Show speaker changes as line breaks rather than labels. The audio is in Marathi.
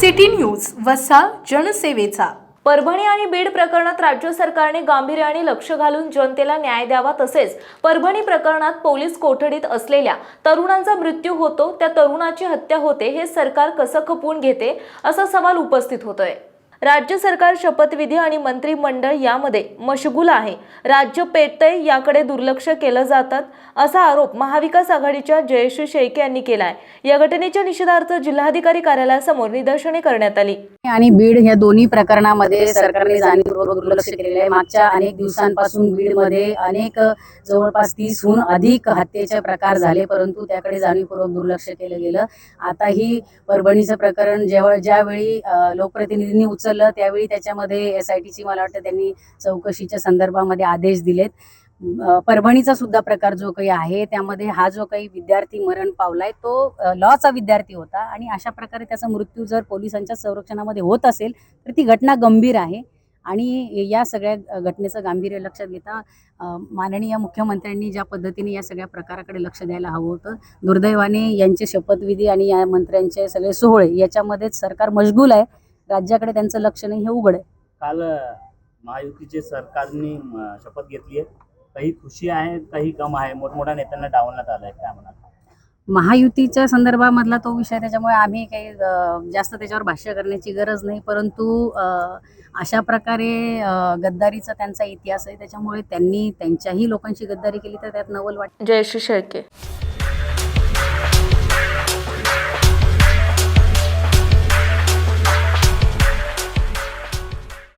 सिटी न्यूज वसा जनसेवेचा.
परभणी आणि बीड प्रकरणात राज्य सरकारने गांभीर्याने लक्ष घालून जनतेला न्याय द्यावा तसेच परभणी प्रकरणात पोलीस कोठडीत असलेल्या तरुणांचा मृत्यू होतो त्या तरुणाची हत्या होते हे सरकार कसं खपवून घेते असा सवाल उपस्थित होतोय. राज्य सरकार शपथविधी आणि मंत्रिमंडळ यामध्ये मशगूल आहे. राज्य पेटतय याकडे दुर्लक्ष केलं जातात असा आरोप महाविकास आघाडीच्या जयश्री शेळके यांनी केलाय. या घटनेच्या निषेधार्थ जिल्हाधिकारी कार्यालयासमोर निदर्शने करण्यात आली.
आणि बीड या दोन्ही प्रकरणामध्ये सरकारने जाणीवपूर्वक दुर्लक्ष केलेले आहे. मागच्या अनेक दिवसांपासून बीडमध्ये अनेक जवळपास तीसहून अधिक हत्येचे प्रकार झाले परंतु त्याकडे जाणीवपूर्वक दुर्लक्ष केलं गेलं. आता ही परभणीचं प्रकरण जेव्हा ज्यावेळी लोकप्रतिनिधींनी उचल उचललं त्यावेळी त्याच्यामध्ये एस आय टीची मला वाटतं त्यांनी चौकशीच्या संदर्भामध्ये आदेश दिलेत. परभणीचा सुद्धा प्रकार जो काही आहे त्यामध्ये हा जो काही विद्यार्थी मरण पावलाय तो लॉचा विद्यार्थी होता आणि अशा प्रकारे त्याचा मृत्यू जर पोलिसांच्या संरक्षणामध्ये होत असेल तर ती घटना गंभीर आहे. आणि या सगळ्या घटनेचं गांभीर्य लक्षात घेता माननीय मुख्यमंत्र्यांनी ज्या पद्धतीने या सगळ्या प्रकाराकडे लक्ष द्यायला हवं होतं दुर्दैवाने यांचे शपथविधी आणि या मंत्र्यांचे सगळे सोहळे याच्यामध्येच सरकार मशगूल आहे. राज्याकडे त्यांचं लक्ष नाही हे उघड आहे.
काल महायुतीचे सरकारने म, शपथ घेतली आहे. काही खुशी आहे काही गम आहे. मोठमोठ्या नेत्यांना डावलण्यात आलं आहे. काय म्हणाल?
महायुतीच्या संदर्भामधला तो विषय त्याच्यामुळे आम्ही काही जास्त त्याच्यावर भाष्य करण्याची गरज नाही. परंतु अशा प्रकारे गद्दारीचा त्यांचा इतिहास आहे. त्याच्यामुळे त्यांनी त्यांच्याही लोकांची गद्दारी केली तर त्यात नवल वाटतं
जयश्री शेळके.